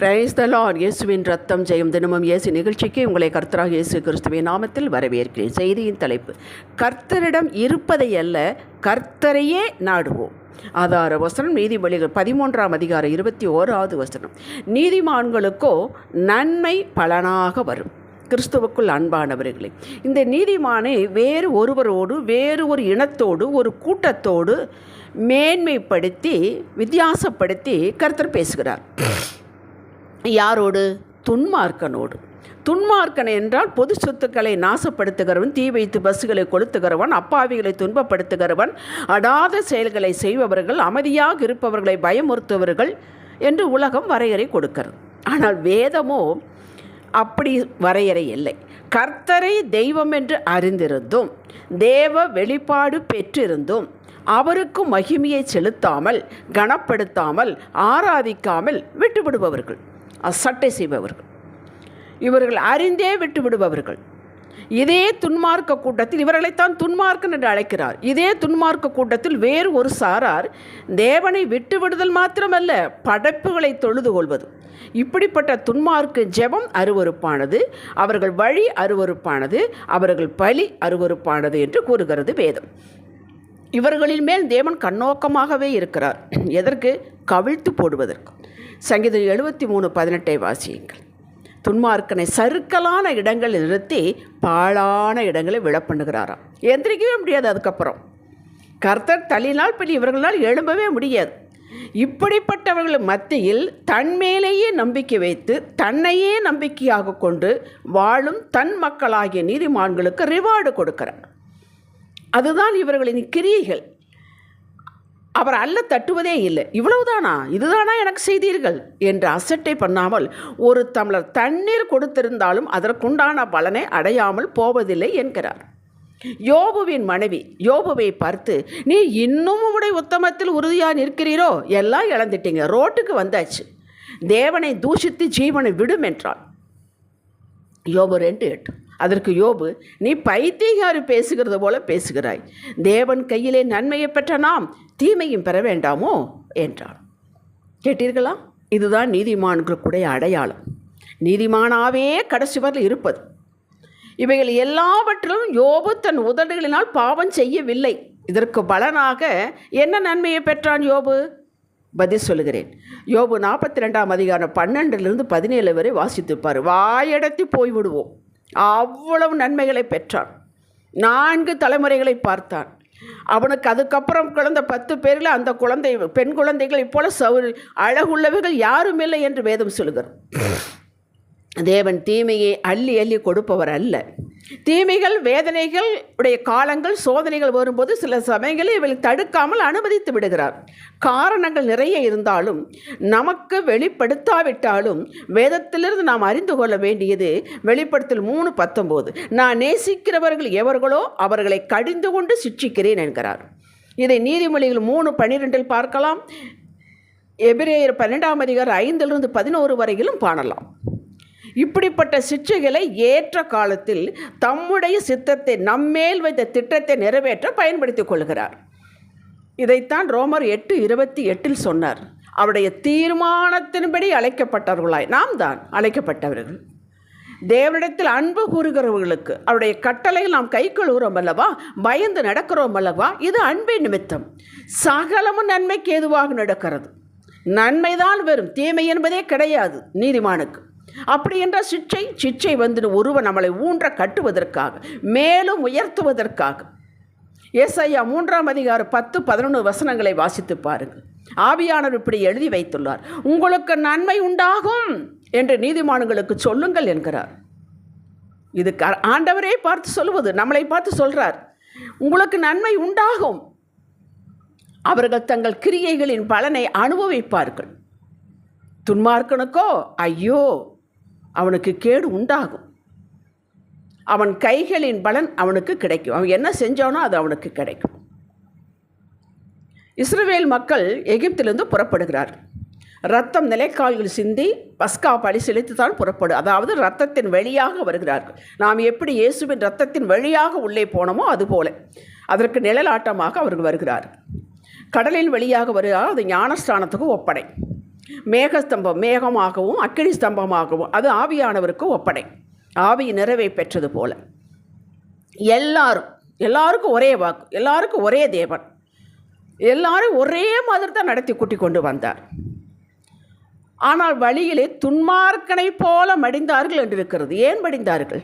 Praise the Lord இயேசுவின் ரத்தம் ஜெயம் தினமும் இயேசு நிகழ்ச்சிக்கு உங்களை கர்த்தராக இயேசு கிறிஸ்துவின் நாமத்தில் வரவேற்கிறேன். செய்தியின் தலைப்பு கர்த்தரிடம் இருப்பதை அல்ல கர்த்தரையே நாடுவோம். ஆதார வசனம் நீதிமொழிகள் பதிமூன்றாம் அதிகாரம் இருபத்தி ஓராவது வசனம். நீதிமான்களுக்கோ நன்மை பலனாக வரும். கிறிஸ்துவுக்குள் அன்பானவர்களே இந்த நீதிமானை வேறு ஒருவரோடு வேறு ஒரு இனத்தோடு ஒரு கூட்டத்தோடு மேன்மைப்படுத்தி வித்தியாசப்படுத்தி கர்த்தர் பேசுகிறார். யாரோடு? துன்மார்க்கனோடு. துன்மார்க்கன் என்றால் பொது சொத்துக்களை நாசப்படுத்துகிறவன் தீ வைத்து பஸ்ஸுகளை கொளுத்துகிறவன் அப்பாவிகளை துன்பப்படுத்துகிறவன் அடாத செயல்களை செய்பவர்கள் அமைதியாக இருப்பவர்களை பயமுறுத்துவர்கள் என்று உலகம் வரையறை கொடுக்கிறது. ஆனால் வேதமோ அப்படி வரையறை இல்லை. கர்த்தரை தெய்வம் என்று அறிந்திருந்தும் தேவ வெளிப்பாடு பெற்றிருந்தும் அவருக்கு மகிமையை செலுத்தாமல் கனப்படுத்தாமல் ஆராதிக்காமல் விட்டுவிடுபவர்கள். அசட்டை செய்பவர்கள். இவர்கள் அறிந்தே விட்டு விடுபவர்கள். இதே துன்மார்க்க கூட்டத்தில் இவர்களைத்தான் துன்மார்க்கன் என்று அழைக்கிறார். இதே துன்மார்க்க கூட்டத்தில் வேறு ஒரு சாரார் தேவனை விட்டு விடுதல் மாத்திரமல்ல படைப்புகளை தொழுது கொள்வது. இப்படிப்பட்ட துன்மார்க்கு ஜெபம் அருவறுப்பானது அவர்கள் வழி அருவறுப்பானது அவர்கள் பலி அருவறுப்பானது என்று கூறுகிறது வேதம். இவர்களின் மேல் தேவன் கண்ணோக்கமாகவே இருக்கிறார். எதற்கு? கவிழ்த்து போடுவதற்கு. சங்கீதம் எழுபத்தி மூணு பதினெட்டை வாசியுங்கள். துன்மார்க்கனை சறுக்கலான இடங்களில் நிறுத்தி பாழான இடங்களை விழப்பண்ணுகிறாராம் எந்திரிக்கவே முடியாது அதுக்கப்புறம். கர்த்தர் தள்ளினால் பின் இவர்களால் எழும்பவே முடியாது. இப்படிப்பட்டவர்கள் மத்தியில் தன்மேலேயே நம்பிக்கை வைத்து தன்னையே நம்பிக்கையாக கொண்டு வாழும் தன் மக்களாகிய நீதிமான்களுக்கு ரிவார்டு கொடுக்கிறார். அதுதான் இவர்களின் கிரியைகள். அவர் அல்ல தட்டுவதே இல்லை. இவ்வளவுதானா? இதுதானா எனக்கு செய்தீர்கள்? என்று அசட்டை பண்ணாமல் ஒரு தமிழர் தண்ணீர் கொடுத்திருந்தாலும் அதற்குண்டான பலனை அடையாமல் போவதில்லை என்கிறார். யோபுவின் மனைவி யோபுவை பார்த்து நீ இன்னும் உடைய உத்தமத்தில் உறுதியாக நிற்கிறீரோ? எல்லாம் இழந்துட்டீங்க. ரோட்டுக்கு வந்தாச்சு. தேவனை தூஷித்து ஜீவனை விடும் என்றாள். யோபு ரெண்டு எட்டு. அதற்கு யோபு நீ பைத்தியகாரி பேசுகிறது போல பேசுகிறாய். தேவன் கையிலே நன்மையை பெற்ற நாம் தீமையும் பெற வேண்டாமோ? என்றான். கேட்டீர்களா? இதுதான் நீதிமான்களுக்குடைய அடையாளம். நீதிமானாவே கடைசி வரல இருப்பது. இவைகள் எல்லாவற்றிலும் யோபு தன் உதடுகளினால் பாவம் செய்யவில்லை. இதற்கு பலனாக என்ன நன்மையை பெற்றான் யோபு? பதில் சொல்லுகிறேன். யோபு நாற்பத்தி ரெண்டாம் அதிகாரம் பன்னெண்டுலேருந்து பதினேழு வரை வாசித்துப்பார் வாயடத்தி போய்விடுவோம். அவ்வளவு நன்மைகளை பெற்றான். நான்கு தலைமுறைகளை பார்த்தான். அவனுக்கு அதுக்கப்புறம் குழந்த பத்து பேரில் அந்த குழந்தை பெண் குழந்தைகளைப் போல சௌ அழகுள்ளவர்கள் யாரும் இல்லை என்று வேதம் சொல்லுகிறார் தேவன் தீமையை அள்ளி அள்ளி கொடுப்பவர் அல்ல. தீமைகள் வேதனைகள் உடைய காலங்கள் சோதனைகள் வரும்போது சில சமயங்களில் இவள் தடுக்காமல் அனுமதித்து விடுகிறார். காரணங்கள் நிறைய இருந்தாலும் நமக்கு வெளிப்படுத்தாவிட்டாலும் வேதத்திலிருந்து நாம் அறிந்து கொள்ள வேண்டியது வெளிப்படுத்தல் மூணு பத்தொம்போது. நான் நேசிக்கிறவர்கள் எவர்களோ அவர்களை கடிந்து கொண்டு சிட்சிக்கிறேன் என்கிறார். இதை நீதிமொழிகள் மூணு பன்னிரெண்டில் பார்க்கலாம். எபிரேயர் பன்னெண்டாம் அதிகாரம் ஐந்திலிருந்து பதினோரு வரையிலும் காணலாம். இப்படிப்பட்ட சிற்றைகளை ஏற்ற காலத்தில் தம்முடைய சித்தத்தை நம்மேல் வைத்த திட்டத்தை நிறைவேற்ற பயன்படுத்திக் கொள்கிறார். இதைத்தான் ரோமர் எட்டு இருபத்தி எட்டில் சொன்னார். அவருடைய தீர்மானத்தின்படி அழைக்கப்பட்டவர்களாய் நாம் தான் அழைக்கப்பட்டவர்கள். தேவனிடத்தில் அன்பு கூறுகிறவர்களுக்கு அவருடைய கட்டளையில் நாம் கை கழுவுறோம் அல்லவா? பயந்து நடக்கிறோம் அல்லவா? இது அன்பின் நிமித்தம். சகலமும் நன்மைக்கு ஏதுவாக நடக்கிறது. நன்மைதான் வெறும். தீமை என்பதே கிடையாது நீதிமானுக்கு. அப்படி என்ற சிற்றை சிற்றை வந்து ஒருவன் நம்மளை ஊன்ற கட்டுவதற்காக மேலும் உயர்த்துவதற்காக. ஏசையா மூன்றாம் அதிகாரம் பத்து பதினொன்று வசனங்களை வாசித்து பாருங்கள். ஆவியானவர் இப்படி எழுதி வைத்துள்ளார். உங்களுக்கு நன்மை உண்டாகும் என்று நீதிமான்களுக்கு சொல்லுங்கள் என்கிறார். இது ஆண்டவரே பார்த்து சொல்லுவது நம்மளை பார்த்து சொல்கிறார் உங்களுக்கு நன்மை உண்டாகும். அவர்கள் தங்கள் கிரியைகளின் பலனை அனுபவிப்பார்கள். துன்மார்க்கனுக்கோ ஐயோ அவனுக்கு கேடு உண்டாகும். அவன் கைகளின் பலன் அவனுக்கு கிடைக்கும். அவன் என்ன செஞ்சானோ அது அவனுக்கு கிடைக்கும். இஸ்ரேல் மக்கள் எகிப்திலிருந்து புறப்படுகிறார். ரத்தம் நிலைக்கால்கள் சிந்தி பஸ்கா பழி செலுத்தி தான் புறப்படும். அதாவது ரத்தத்தின் வழியாக வருகிறார்கள். நாம் எப்படி இயேசுவின் ரத்தத்தின் வழியாக உள்ளே போனோமோ அதுபோல அதற்கு நிழலாட்டமாக அவர்கள் வருகிறார். கடலின் வழியாக வருகிறார். அது ஞானஸ்தானத்துக்கு ஒப்படை. மேகஸ்தம்பம் மேகமாகவும் அக்கினி ஸ்தம்பமாகவும் அது ஆவியானவருக்கு ஒப்படை. ஆவி நிறைவை பெற்றது போல. எல்லாரும் எல்லாருக்கும் ஒரே வாக்கு. எல்லாருக்கும் ஒரே தேவன். எல்லாரும் ஒரே மாதிரி தான் நடத்தி கூட்டி கொண்டு வந்தார். ஆனால் வழியிலே துன்மார்க்கனை போல மடிந்தார்கள் என்று இருக்கிறது ஏன் மடிந்தார்கள்?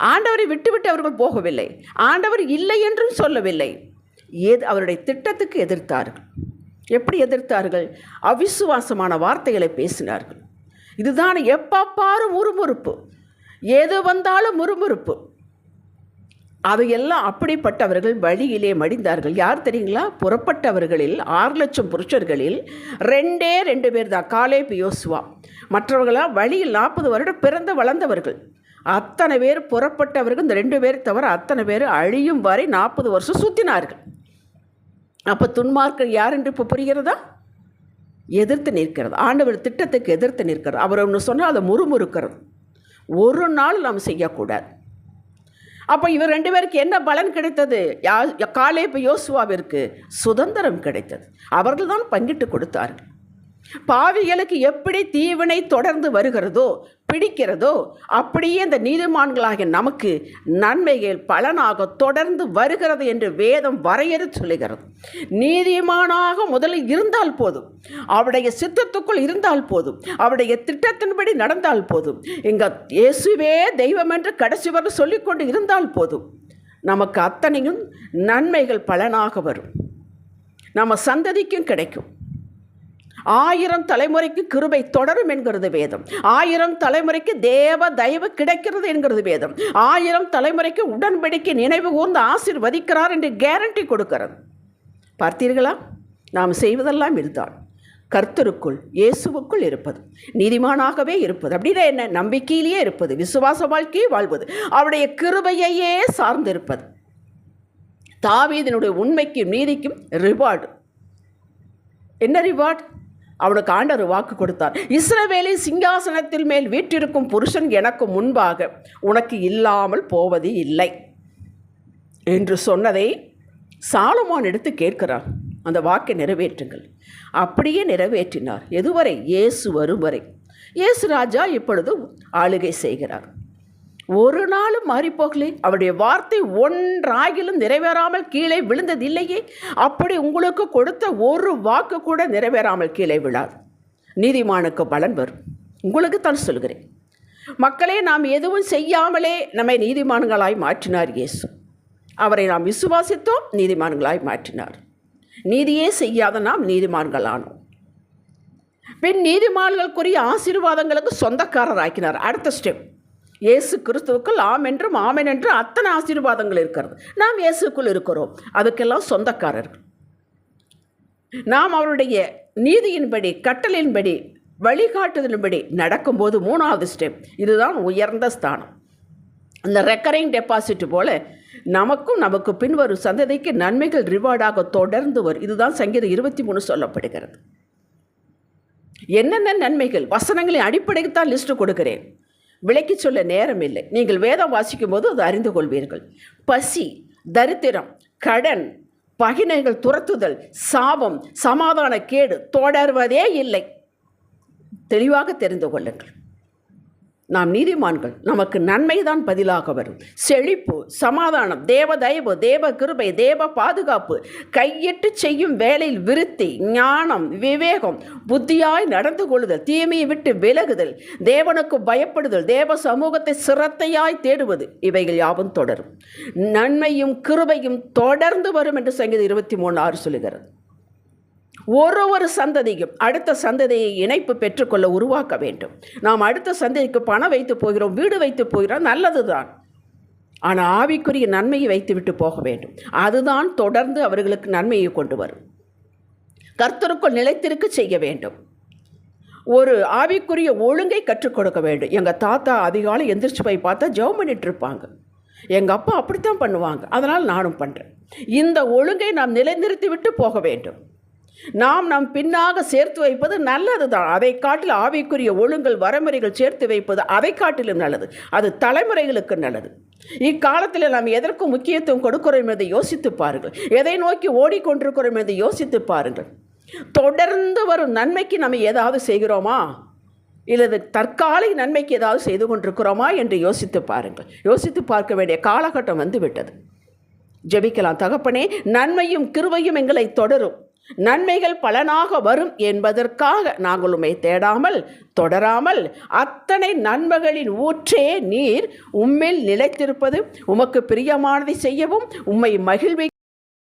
ஆண்டவரை விட்டுவிட்டு அவர்கள் போகவில்லை. ஆண்டவர் இல்லை என்றும் சொல்லவில்லை. ஏது அவருடைய திட்டத்துக்கு எதிர்த்தார்கள். எப்படி எதிர்த்தார்கள்? அவிசுவாசமான வார்த்தைகளை பேசினார்கள். இதுதான் எப்பப்பாரு முறுமுறுப்பு. எது வந்தாலும் முறுமுறுப்பு. அவையெல்லாம் அப்படிப்பட்டவர்கள் வழியிலே மடிந்தார்கள். யார் தெரியுங்களா? புறப்பட்டவர்களில் ஆறு லட்சம் புருஷர்களில் ரெண்டே ரெண்டு பேர் தான். காலே பியோசுவா மற்றவர்களாம் வழியில் நாற்பது வருடம் பிறந்து வளர்ந்தவர்கள். அத்தனை பேர் புறப்பட்டவர்கள் இந்த ரெண்டு பேர் தவிர அத்தனை பேர் அழியும் வரை நாற்பது வருஷம் சுற்றினார்கள் அப்போ துன்மார்க்கர் யார் என்று இப்போ புரிகிறதா? எதிர்த்து நிற்கிறது. ஆண்டவர் திட்டத்துக்கு எதிர்த்து நிற்கிறது அவர் ஒன்று சொன்னால் அதை முறுமுறுக்கிறது. ஒரு நாள் நாம் செய்யக்கூடாது. அப்போ இவர் ரெண்டு பேருக்கு என்ன பலன் கிடைத்தது? யா காலேப்பு யோசுவாவிற்கு சுதந்திரம் கிடைத்தது. அவர்கள் தான் பங்கிட்டு கொடுத்தார்கள். பாவிகளுக்கு எப்படி தீவினை தொடர்ந்து வருகிறதோ பிடிக்கிறதோ அப்படியே இந்த நீதிமான்களாகிய நமக்கு நன்மைகள் பலனாக தொடர்ந்து வருகிறது என்று வேதம் வரையறு சொல்லுகிறது. நீதிமானாக முதலில் இருந்தால் போதும். அவருடைய சித்தத்துக்குள் இருந்தால் போதும். அவருடைய திட்டத்தின்படி நடந்தால் போதும். இங்கே இயேசுவே தெய்வம் என்று கடைசி வரை சொல்லிக்கொண்டு இருந்தால் போதும். நமக்கு அத்தனையும் நன்மைகள் பலனாக வரும். நம்ம சந்ததிக்கும் கிடைக்கும். ஆயிரம் தலைமுறைக்கு கிருபை தொடரும் என்கிறது வேதம். ஆயிரம் தலைமுறைக்கு தேவ தயவு கிடைக்கிறது என்கிறது வேதம். ஆயிரம் தலைமுறைக்கு உடன்படிக்கை நினைவு கூர்ந்து ஆசிர்வதிக்கிறார் என்று கேரண்டி கொடுக்கிறது. பார்த்தீர்களா? நாம் செய்வதெல்லாம் இதுதான். கர்த்தருக்குள் இயேசுவுக்குள் இருப்பது. நீதிமானாகவே இருப்பது. அப்படின்னா என்ன? நம்பிக்கையிலேயே இருப்பது. விசுவாச வாழ்க்கையே வாழ்வது. அவருடைய கிருபையையே சார்ந்திருப்பது. தாவீதனுடைய உண்மைக்கும் நீதிக்கும் ரிவார்டு என்ன ரிவார்டு அவனுக்கு ஆண்டவர் வாக்கு கொடுத்தார். இஸ்ரவேலின் சிங்காசனத்தில் மேல் வீற்றிருக்கும் புருஷன் எனக்கு முன்பாக உனக்கு இல்லாமல் போவது இல்லை. என்று சொன்னதை சாலமான் எடுத்து கேட்கிறார் அந்த வாக்கை நிறைவேற்றுங்கள். அப்படியே நிறைவேற்றினார். எதுவரை? இயேசு வரும் வரை இயேசு ராஜா இப்பொழுது ஆளுகை செய்கிறார். ஒரு நாளும் மாறிப்போகலே. அவருடைய வார்த்தை ஒன்றாகிலும் நிறைவேறாமல் கீழே விழுந்ததில்லையே. அப்படி உங்களுக்கு கொடுத்த ஒரு வாக்கு கூட நிறைவேறாமல் கீழே விழாது. நீதிமானுக்கு பலன் வரும். உங்களுக்கு தான் சொல்கிறேன். மக்களே நாம் எதுவும் செய்யாமலே நம்மை நீதிமான்களாய் மாற்றினார் இயேசு. அவரை நாம் விசுவாசித்தோம் நீதிமான்களாய் மாற்றினார். நீதியே செய்யாத நாம் நீதிமான்களானோம். பின் நீதிமான்களுக்குரிய ஆசீர்வாதங்களுக்கு சொந்தக்காரர் ஆக்கினார் அடுத்த ஸ்டெப் இயேசு கிறிஸ்துவுக்குள் ஆம் என்றும் ஆமென் என்றும் அத்தனை ஆசீர்வாதங்கள் இருக்கிறது. நாம் இயேசுக்குள் இருக்கிறோம். அதுக்கெல்லாம் சொந்தக்காரர்கள். நாம் அவருடைய நீதியின்படி கட்டளின்படி வழிகாட்டுதலின்படி நடக்கும்போது மூணாவது ஸ்டெப். இதுதான் உயர்ந்த ஸ்தானம். அந்த ரெக்கரிங் டெபாசிட் போல நமக்கும் நமக்கு பின்வரும் சந்ததிக்கு நன்மைகள் ரிவார்டாக தொடர்ந்து வரும். இதுதான் சங்கீதம் இருபத்தி மூணு சொல்லப்படுகிறது. என்னென்ன நன்மைகள்? வசனங்களின் அடிப்படைக்கு தான் லிஸ்ட்டு கொடுக்கிறேன். விளக்கி சொல்ல நேரம் இல்லை நீங்கள் வேதம் வாசிக்கும் போது அதை அறிந்து கொள்வீர்கள். பசி தரித்திரம் கடன் பகினைகள் துரத்துதல் சாபம் சமாதான கேடு தொடர்வதே இல்லை. தெளிவாக தெரிந்து கொள்ளுங்கள். நாம் நீதிமான்கள் நமக்கு நன்மைதான் பதிலாக வரும். செழிப்பு சமாதானம் தேவ தயவு தேவ கிருபை தேவ பாதுகாப்பு கையிட்டு செய்யும் வேலையில் விருத்தி ஞானம் விவேகம் புத்தியாய் நடந்து கொள்ளுதல் தீமையை விட்டு விலகுதல் தேவனுக்கு பயப்படுதல் தேவ சமூகத்தை சிரத்தையாய் தேடுவது இவைகள் யாவும் தொடரும். நன்மையும் கிருபையும் தொடர்ந்து வரும் என்று சங்கீதம் இருபத்தி மூணு ஆறு சொல்லுகிறது. ஒரு ஒரு சந்ததியும் அடுத்த சந்ததியை இணைப்பு பெற்றுக்கொள்ள உருவாக்க வேண்டும். நாம் அடுத்த சந்ததிக்கு பணம் வைத்து போகிறோம் வீடு வைத்து போகிறோம் நல்லது தான் ஆனால் ஆவிக்குரிய நன்மையை வைத்துவிட்டு போக வேண்டும். அதுதான் தொடர்ந்து அவர்களுக்கு நன்மையை கொண்டு வரும். கர்த்தருக்குள் நிலைத்திருக்க செய்ய வேண்டும். ஒரு ஆவிக்குரிய ஒழுங்கை கற்றுக் கொடுக்க வேண்டும். எங்கள் தாத்தா அதிகாலை எந்திரிச்சு போய் பார்த்தா ஜெபம் பண்ணிட்டு இருப்பாங்க. எங்கள் அப்பா அப்படித்தான் பண்ணுவாங்க. அதனால் நானும் பண்ணுறேன் இந்த ஒழுங்கை நாம் நிலைநிறுத்தி விட்டு போக வேண்டும். நாம் நம் பின்னாக சேர்த்து வைப்பது நல்லது தான் அதை காட்டில் ஆவிக்குரிய ஒழுங்கல் வரமுறைகள் சேர்த்து வைப்பது அதை காட்டிலும் நல்லது. அது தலைமுறைகளுக்கு நல்லது. இக்காலத்தில் நாம் எதற்கு முக்கியத்துவம் கொடுக்கிறோம் என்பதை யோசித்து பாருங்கள். எதை நோக்கி ஓடிக்கொண்டிருக்கிறோம் என்பதை யோசித்து பாருங்கள். தொடர்ந்து வரும் நன்மைக்கு நம்ம ஏதாவது செய்கிறோமா? இல்லது தற்காலிக நன்மைக்கு ஏதாவது செய்து கொண்டிருக்கிறோமா என்று யோசித்து பாருங்கள். யோசித்து பார்க்க வேண்டிய காலகட்டம் வந்து விட்டது ஜெபிக்கலாம் தகப்பனே நன்மையும் கிருவையும் எங்களை தொடரும். நன்மைகள் பலனாக வரும் என்பதற்காக நாங்கள் உம்மை தேடாமல் தொடராமல் அத்தனை நன்மைகளின் ஊற்றே நீர் உம்மில் நிலைத்திருப்பது. உமக்கு பிரியமானதை செய்யவும் உம்மை மகிழ்வை